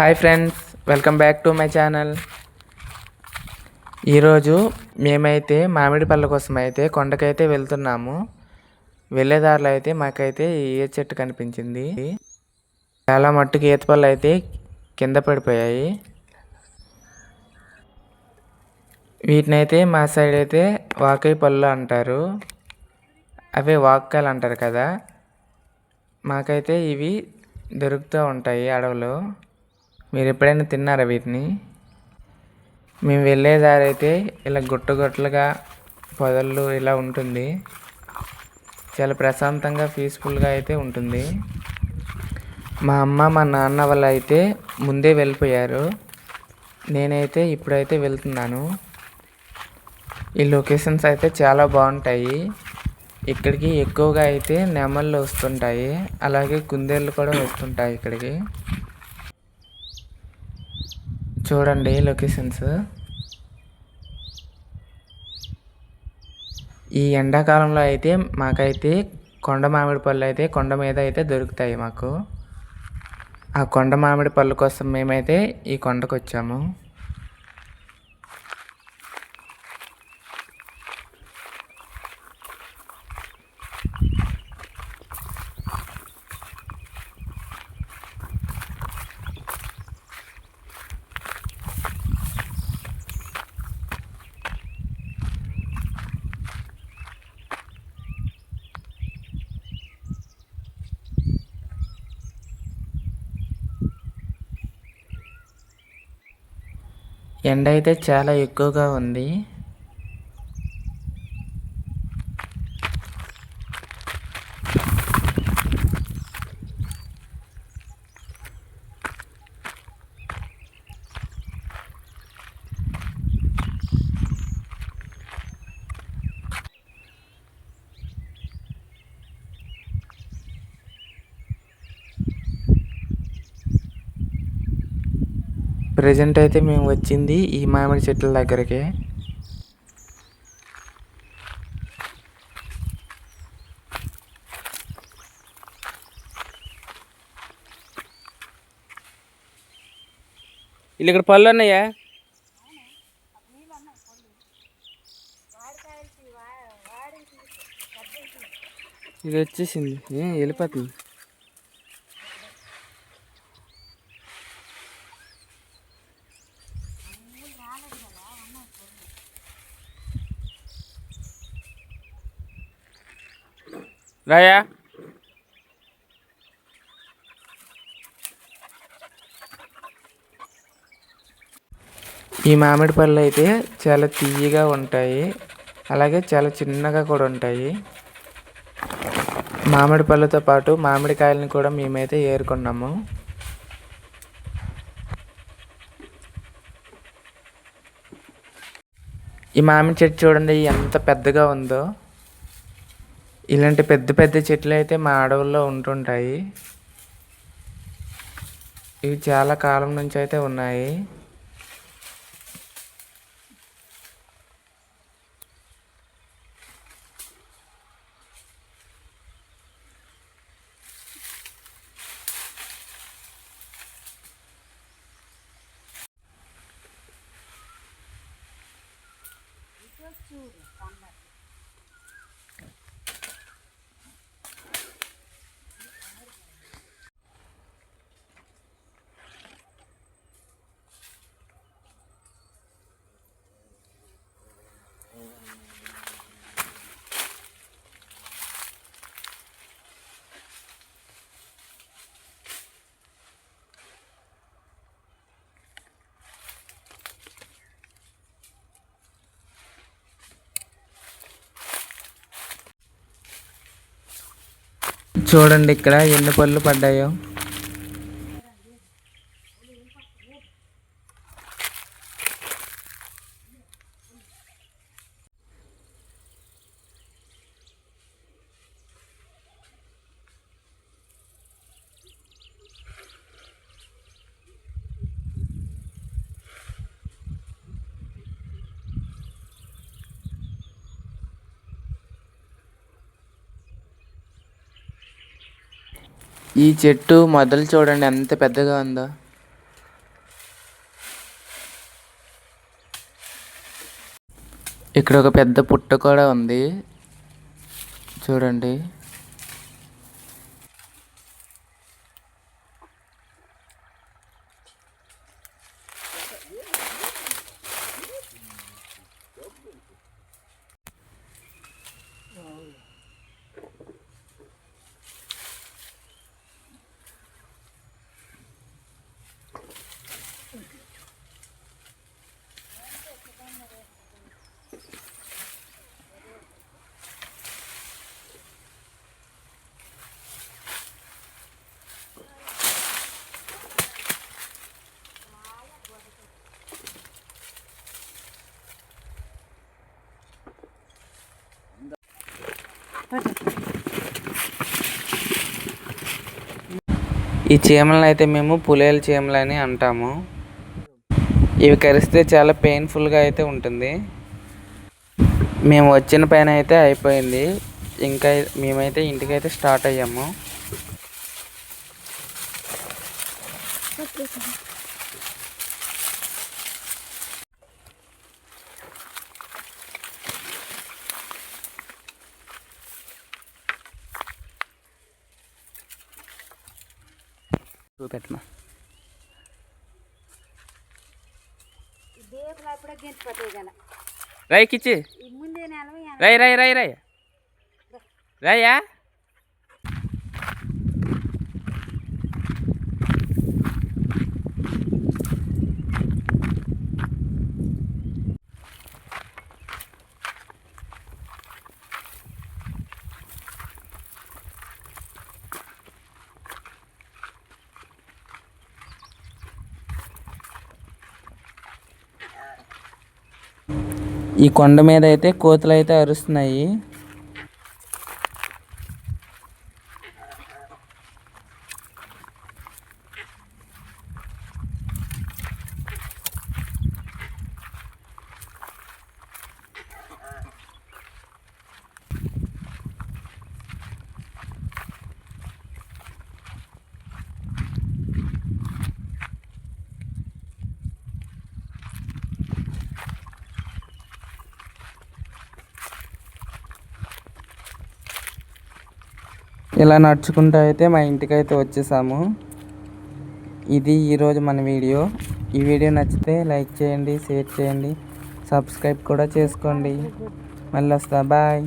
Hi friends welcome back to my channel ఈరోజు మేమైతే మామిడి పళ్ళ కోసం అయితే కొండకైతే వెళ్తున్నాము. వెళ్ళేదారిలో అయితే మాకైతే ఈ చెట్టు కనిపించింది. చాలా మట్టుకు ఈత పళ్ళు అయితే కింద పడిపోయాయి. వీటినైతే మా సైడ్ అయితే వాకై పళ్ళు అంటారు. అవే వాక్కాయలు అంటారు కదా. మాకైతే ఇవి దొరుకుతూ ఉంటాయి అడవిలో. మీరు ఎప్పుడైనా తిన్నారా వీటిని? మేము వెళ్ళే దారి అయితే ఇలా గుట్ట గుట్టలుగా పొదలు ఇలా ఉంటుంది. చాలా ప్రశాంతంగా పీస్ఫుల్గా అయితే ఉంటుంది. మా అమ్మ మా నాన్న వాళ్ళు అయితే ముందే వెళ్ళిపోయారు. నేనైతే ఇప్పుడైతే వెళ్తున్నాను. ఈ లొకేషన్స్ అయితే చాలా బాగుంటాయి. ఇక్కడికి ఎక్కువగా అయితే నెమళ్ళు వస్తుంటాయి. అలాగే కుందేళ్ళు కూడా వస్తుంటాయి ఇక్కడికి. చూడండి లొకేషన్స్. ఈ ఎండాకాలంలో అయితే మాకైతే కొండ మామిడి పళ్ళు అయితే కొండ మీద అయితే దొరుకుతాయి మాకు. ఆ కొండ మామిడి పళ్ళు కోసం మేమైతే ఈ కొండకు వచ్చాము ఎండ అయితే చాలా ఎక్కువగా ఉంది. ప్రజెంట్ అయితే మేము వచ్చింది ఈ మామిడి చెట్ల దగ్గరికి. వీళ్ళు ఇక్కడ పళ్ళు ఉన్నాయా? ఇది వచ్చేసింది. వెళ్ళిపోతుంది. రాయా? ఈ మామిడి పళ్ళు అయితే చాలా తీయగా ఉంటాయి. అలాగే చాలా చిన్నగా కూడా ఉంటాయి. మామిడి పళ్ళతో పాటు మామిడికాయలను కూడా మేమైతే ఏరుకున్నాము. ఈ మామిడి చెట్టు చూడండి ఎంత పెద్దగా ఉందో. ఇలాంటి పెద్ద పెద్ద చెట్లు అయితే మా అడవుల్లో ఉంటుంటాయి. ఇవి చాలా కాలం నుంచి అయితే ఉన్నాయి. చూడండి ఇక్కడ ఎన్ని పళ్ళు పడ్డాయో. ఈ చెట్టు మొదలు చూడండి ఎంత పెద్దగా ఉందో. ఇక్కడ ఒక పెద్ద పుట్ట కూడా ఉంది. చూడండి. ఈ చీమలను అయితే మేము పులేల చీమలని అంటాము. ఇవి కరిస్తే చాలా పెయిన్ఫుల్గా అయితే ఉంటుంది. మేము వచ్చిన పైన అయితే అయిపోయింది. ఇంకా మేమైతే ఇంటికైతే స్టార్ట్ అయ్యాము. చూపెట్టమా? రై కిచ్చి. రై రై రై రై. రాయా ఈ కొండ మీద అయితే కోతులు అయితే అరుస్తున్నాయి. ఇలా నడుచుకుంటూ అయితే మా ఇంటికి అయితే వచ్చేసాము. ఇది ఈరోజు మన వీడియో. ఈ వీడియో నచ్చితే లైక్ చేయండి షేర్ చేయండి సబ్స్క్రైబ్ కూడా చేసుకోండి. మళ్ళీ వస్తా బాయ్.